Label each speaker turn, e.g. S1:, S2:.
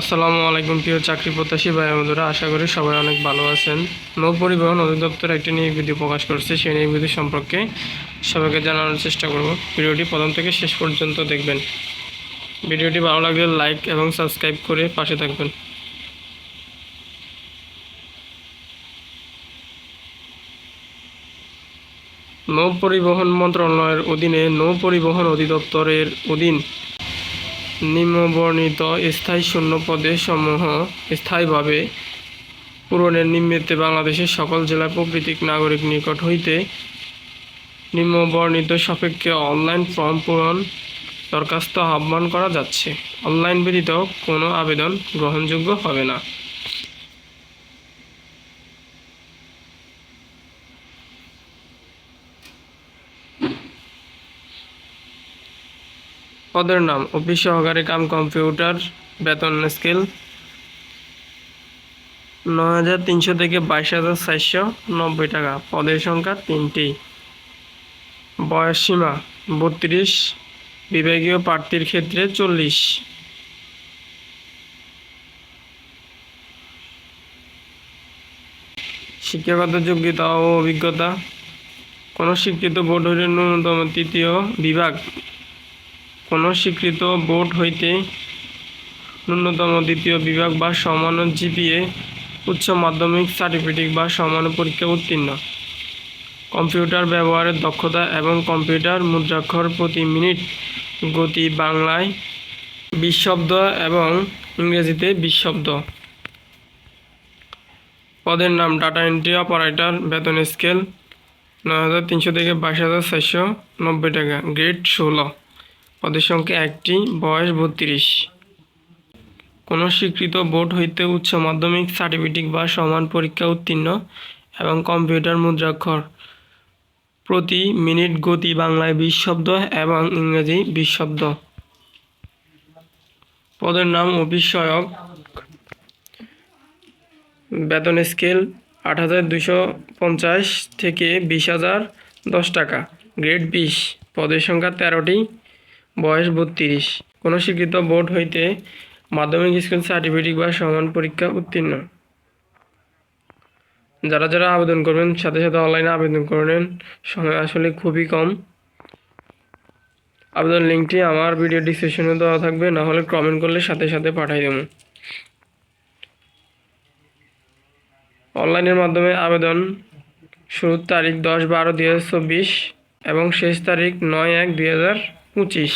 S1: আসসালামু আলাইকুম, প্রিয় চাকরি প্রত্যাশী ভাই বন্ধুরা, আশা করি সবাই অনেক ভালো আছেন। নৌ পরিবহন অধিদপ্তর একটি নিয়োগ বিধি প্রকাশ করছে, সেই নিয়োগ বিধি সম্পর্কে সবাইকে জানানোর চেষ্টা করব। ভিডিওটি প্রথম থেকে শেষ পর্যন্ত দেখবেন। ভিডিওটি ভালো লাগলে লাইক এবং সাবস্ক্রাইব করে পাশে থাকবেন। নৌ পরিবহন মন্ত্রণালয়ের অধীনে নৌ পরিবহন অধিদপ্তরের অধীন নিম্নবর্ণিত স্থায়ী শূন্য পদে সমূহ স্থায়ীভাবে পূরণের নিমিত্তে বাংলাদেশের সকল জেলা প্রকৃতিক নাগরিক নিকট হইতে নিম্নবর্ণিত সাপেক্ষে অনলাইন ফর্ম পূরণ দরখাস্ত আহ্বান করা যাচ্ছে। অনলাইন ব্যতীত কোনো আবেদন গ্রহণযোগ্য হবে না। পদের নাম অফিস সহকারী কাম কম্পিউটার বেতন স্কেল নয় হাজার তিনশো থেকে বাইশ হাজার চারশো নব্বই টাকা। পদের সংখ্যা তিনটি। বয়স সীমা বত্রিশ। বিভাগীয় প্রার্থীর ক্ষেত্রে চল্লিশ। শিক্ষাগত যোগ্যতা ও অভিজ্ঞতা। কোনো স্বীকৃত বোর্ড হইলে ন্যূনতম তৃতীয় বিভাগ কোনো স্বীকৃত বোর্ড হইতে ন্যূনতম দ্বিতীয় বিভাগ বা সমান জিপিএ, উচ্চ মাধ্যমিক সার্টিফিকেট বা সমান পরীক্ষা উত্তীর্ণ। কম্পিউটার ব্যবহারের দক্ষতা এবং কম্পিউটার মুদ্রাক্ষর প্রতি মিনিট গতি বাংলায় বিশ শব্দ এবং ইংরেজিতে বিশ শব্দ পদের নাম ডাটা এন্ট্রি অপারেটর বেতন স্কেল নয় হাজার তিনশো থেকে বাইশ হাজার চারশো নব্বই টাকা। গ্রেড ষোলো। পদের সংখ্যা একটি, বয়স বত্রিশ। কোনো স্বীকৃত বোর্ড হইতে উচ্চ মাধ্যমিক সার্টিফিকেট বা সমান পরীক্ষা উত্তীর্ণ এবং কম্পিউটার মুদ্রাক্ষর প্রতি মিনিট গতি বাংলায় বিশ শব্দ এবং ইংরেজি বিশ শব্দ। পদের নাম অফিস সহায়ক বেতন স্কেল আট হাজার দুশো পঞ্চাশ থেকে বিশ হাজার দশ টাকা। গ্রেড বিশ। পদের সংখ্যা তেরোটি। বয়স বত্রিশ। কোনো স্বীকৃত বোর্ড হইতে মাধ্যমিক স্কুল সার্টিফিকেট বা সমান পরীক্ষা উত্তীর্ণ। যারা যারা আবেদন করবেন, সাথে সাথে অনলাইনে আবেদন করে নেন। সময় আসলে খুবই কম। আবেদন লিঙ্কটি আমার ভিডিও ডিসক্রিপশনে দেওয়া থাকবে, না হলে কমেন্ট করলে সাথে সাথে পাঠিয়ে দেবো। অনলাইনের মাধ্যমে আবেদন শুরুর তারিখ দশ বারো দুই এবং শেষ তারিখ নয় এক দুই হাজার পঁচিশ